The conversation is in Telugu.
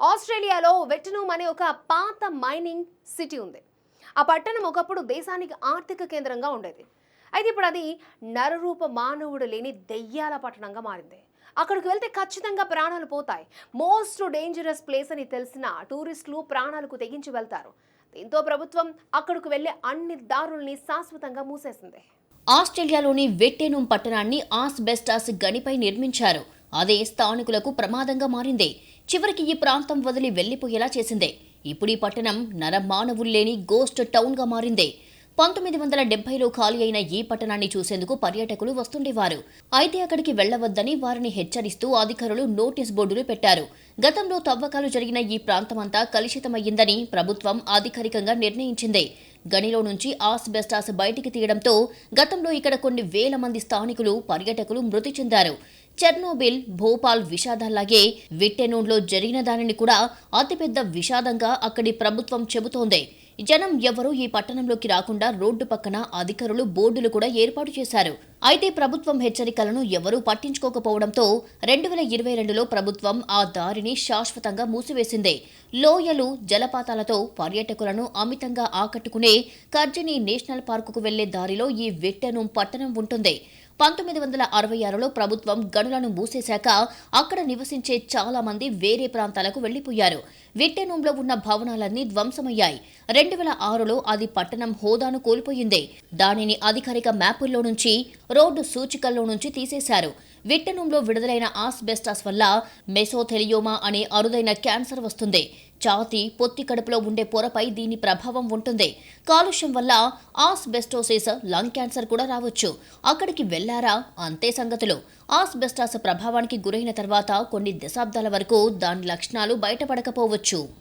ఆస్ట్రేలియాలో వెటనూమ్ అనే ఒక పాత మైనింగ్ సిటీ ఉంది. ఆ పట్టణం ఒకప్పుడు దేశానికి ఆర్థిక కేంద్రంగా ఉండేది. అయితే ఇప్పుడు అది నరరూప మానవుడు లేని దెయ్యాల పట్టణంగా మారింది. అక్కడికి వెళ్తే ఖచ్చితంగా ప్రాణాలు పోతాయి. మోస్ట్ డేంజరస్ ప్లేస్ అని తెలిసిన టూరిస్టులు ప్రాణాలకు తెగించి వెళ్తారు. దీంతో ప్రభుత్వం అక్కడికి వెళ్ళే అన్ని దారుల్ని శాశ్వతంగా మూసేసింది. ఆస్ట్రేలియాలోని వెట్టెనూం పట్టణాన్ని ఆస్బెస్టాస్ గనిపై నిర్మించారు. అదే స్థానికులకు ప్రమాదంగా మారింది. చివరికి ఈ ప్రాంతం వదిలి వెళ్ళిపోయేలా చేసిందే. ఇప్పుడు ఈ పట్టణం నరమానవులు లేని గోస్ట్ టౌన్గా మారింది. పంతొమ్మిది వందల డెబ్బైలో ఖాళీ అయిన ఈ పట్టణాన్ని చూసేందుకు పర్యాటకులు వస్తుండేవారు. అయితే అక్కడికి వెళ్ళవద్దని వారిని హెచ్చరిస్తూ అధికారులు నోటీస్ బోర్డులు పెట్టారు. గతంలో తవ్వకాలు జరిగిన ఈ ప్రాంతమంతా కలుషితమయ్యిందని ప్రభుత్వం అధికారికంగా నిర్ణయించింది. గనిలో నుంచి ఆస్బెస్టాస్ బయటికి తీయడంతో గతంలో ఇక్కడ కొన్ని వేల మంది స్థానికులు పర్యాటకులు మృతి చెందారు. చెర్నోబిల్ భోపాల్ విషాదాల్లాగే విట్టెనూన్లో జరిగిన దానిని కూడా అతిపెద్ద విషాదంగా అక్కడి ప్రభుత్వం చెబుతోంది. జనం ఎవరూ ఈ పట్టణంలోకి రాకుండా రోడ్డు పక్కన అధికారులు బోర్డులు కూడా ఏర్పాటు చేశారు. అయితే ప్రభుత్వం హెచ్చరికలను ఎవరూ పట్టించుకోకపోవడంతో రెండు వేల ఇరవై రెండులో ప్రభుత్వం ఆ దారిని శాశ్వతంగా మూసివేసింది. లోయలు జలపాతాలతో పర్యాటకులను అమితంగా ఆకట్టుకునే కర్జని నేషనల్ పార్కుకు వెళ్ళే దారిలో ఈ వెట్టెను పట్టణం ఉంటుంది. పంతొమ్మిది వందల అరవై ఆరులో ప్రభుత్వం గనులను మూసేశాక అక్కడ నివసించే చాలా మంది వేరే ప్రాంతాలకు వెళ్ళిపోయారు విట్టెనూంలో ఉన్న భవనాలన్నీ ధ్వంసమయ్యాయి. రెండు వేల ఆరులో అది పట్టణం హోదాను కోల్పోయింది. దానిని అధికారిక మ్యాపుల్లో నుంచి రోడ్డు సూచికల్లో నుంచి తీసేశారు. విట్టెనూంలో విడుదలైన ఆస్బెస్టాస్ వల్ల మెసోథెలియోమా అనే అరుదైన క్యాన్సర్ వస్తుంది. ఛాతీ పొత్తి కడుపులో ఉండే పొరపై దీని ప్రభావం ఉంటుంది. కాలుష్యం వల్ల ఆస్బెస్టోసిస్ లంగ్ క్యాన్సర్ కూడా రావచ్చు. అక్కడికి వెళ్ళారా? అంతే సంగతులు. ఆస్బెస్టాస్ ప్రభావానికి గురైన తర్వాత కొన్ని దశాబ్దాల వరకు దాని లక్షణాలు బయటపడకపోవచ్చు. lucu.